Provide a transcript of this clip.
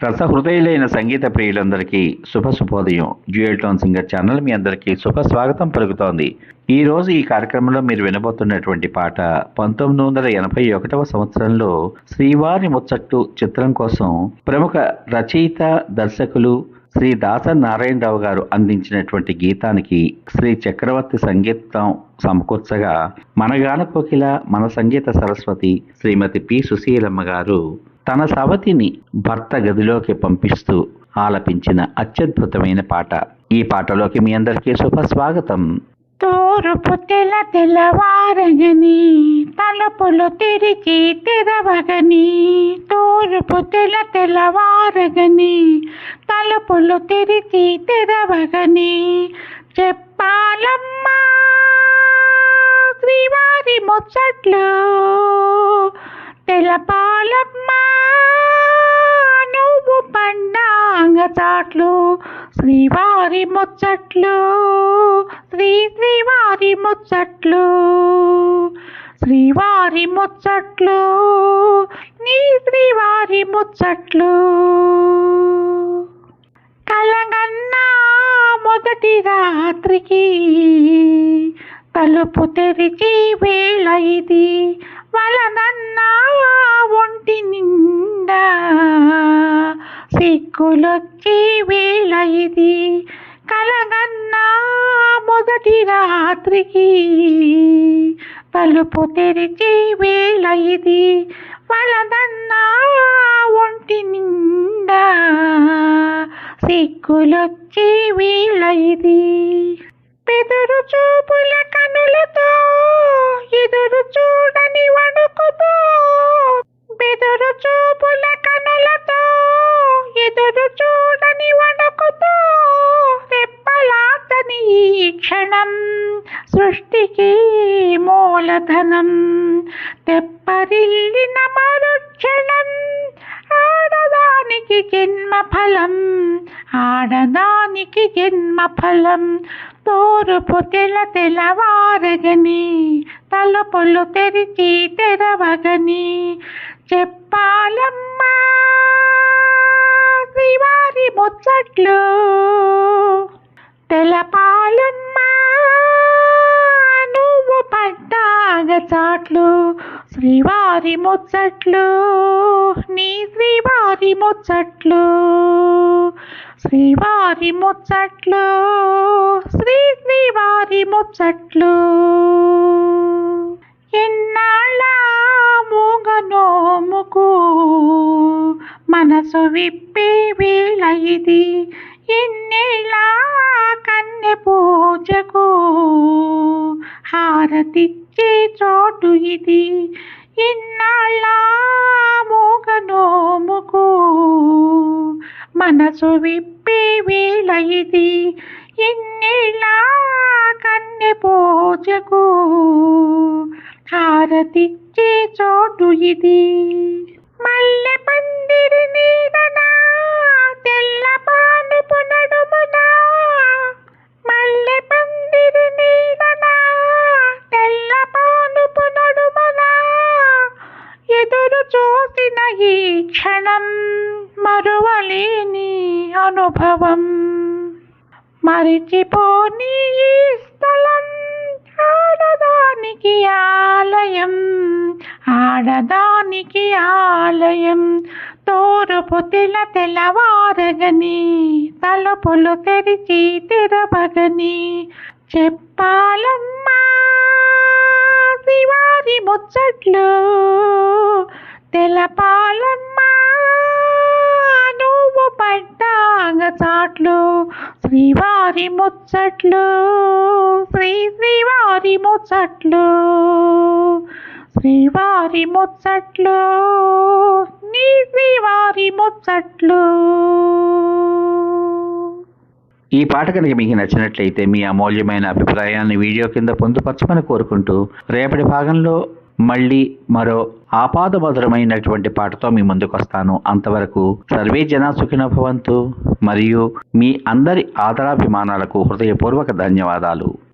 రసహృదయులైన సంగీత ప్రియులందరికీ శుభ శుభోదయం. డ్యూయల్ టోన్ సింగర్ ఛానల్ మీ అందరికీ శుభ స్వాగతం పలుకుతోంది. ఈ రోజు ఈ కార్యక్రమంలో మీరు వినబోతున్నటువంటి పాట పంతొమ్మిది వందల ఎనభై ఒకటవ సంవత్సరంలో శ్రీవారి ముచ్చట్టు చిత్రం కోసం ప్రముఖ రచయిత దర్శకులు శ్రీ దాస నారాయణరావు గారు అందించినటువంటి గీతానికి శ్రీ చక్రవర్తి సంగీతం సమకూర్చగా మనగాన కోకిల మన సంగీత సరస్వతి శ్రీమతి పి సుశీలమ్మ గారు తన సవతిని భర్త గదిలోకి పంపిస్తూ ఆలపించిన అత్యద్భుతమైన పాట. ఈ పాటలోకి మీ అందరికీ శుభస్వాగతం తూరుపు తెల తెల్లవారగని తలుపులు తిరిగి తెరవగని తూరుపు తెల తెల్లవారగని తలుపులు తిరిగి తెరవగని చెప్పాలమ్మా శ్రీవారి ముచ్చట్లు తెలపాలమ్మా నువ్వు పండాంగ చాట్లు శ్రీవారి ముచ్చట్లు శ్రీ శ్రీవారి ముచ్చట్లు శ్రీవారి ముచ్చట్లు నీ శ్రీవారి ముచ్చట్లు. కలగన్నా మొదటి రాత్రికి తలుపు తెరిచి వేళ ఇది వలనన్నా ఒంటి నిండా సిగ్గులొక్కి వేళ ఇది కలగన్నా మొదటి రాత్రికి తలుపు తెరిచి వేళ ఇది వలదన్నా ఒంటి నిండా సిగ్గులొచ్చి వేళ ఇది పెదురు చూపుల కనులతో ఎదురు చూడని వణుకుతో బెదురు చూపుల కారణం సృష్టికి మూలధనం తెప్పరిల్లిన మరుక్షణం ఆడదానికి జన్మ ఫలం ఆడదానికి జన్మ ఫలం తూర్పు తెల తెలవారగని తలుపులు తెరిచి తెరవగని చెప్పాలమ్మా శ్రీవారి ముచ్చట్లు తెలపాలమ్మ. పట్టాగచాట్లు శ్రీవారి ముచ్చట్లు. నీ శ్రీవారి ముచ్చట్లు. శ్రీవారి ముచ్చట్లు. శ్రీ శ్రీవారి ముచ్చట్లు. ఎన్నాళ్ళ మూగనోముకు మనసు విప్పే వేళ ఇది. ఎన్నేళ్ళ కన్నె పూజకు? హారతిచ్చే చోటు ఇది. ఇన్నాళ్ళ మూగనోముకు మనసు విప్పే వేళ ఇది. ఇన్నేళ్ళ కన్నె పూజకు హారతిచ్చే చోటు ఇది. మల్లె పందిరి నీడ చోటిన చూసిన ఈ క్షణం మరువలేని అనుభవం. మరిచిపోని ఈ స్థలం ఆడదానికి ఆలయం ఆడదానికి ఆలయం. తోరుపు తెల తెల్లవారగని తలుపులు తెరిచి తెరవగని చెప్పాలమ్మా శివారి ముచ్చట్లు తెలపాలమ్మా నువ్వు పడ్డాంగ చాట్లు శ్రీవారి ముచ్చట్లు శ్రీ శ్రీవారి ముచ్చట్లు శ్రీవారి ముచ్చట్లు నీ శ్రీవారి ముచ్చట్లు. ఈ పాట కనుక మీకు నచ్చినట్లయితే మీ అమూల్యమైన అభిప్రాయాన్ని వీడియో కింద పొందుపరచమని కోరుకుంటూ రేపటి భాగంలో మళ్ళీ మరో ఆపాదమధురమైనటువంటి పాటతో మీ ముందుకు వస్తాను. అంతవరకు సర్వే జనా సుఖినో భవంతు. మరియు మీ అందరి ఆదరాభిమానాలకు హృదయపూర్వక ధన్యవాదాలు.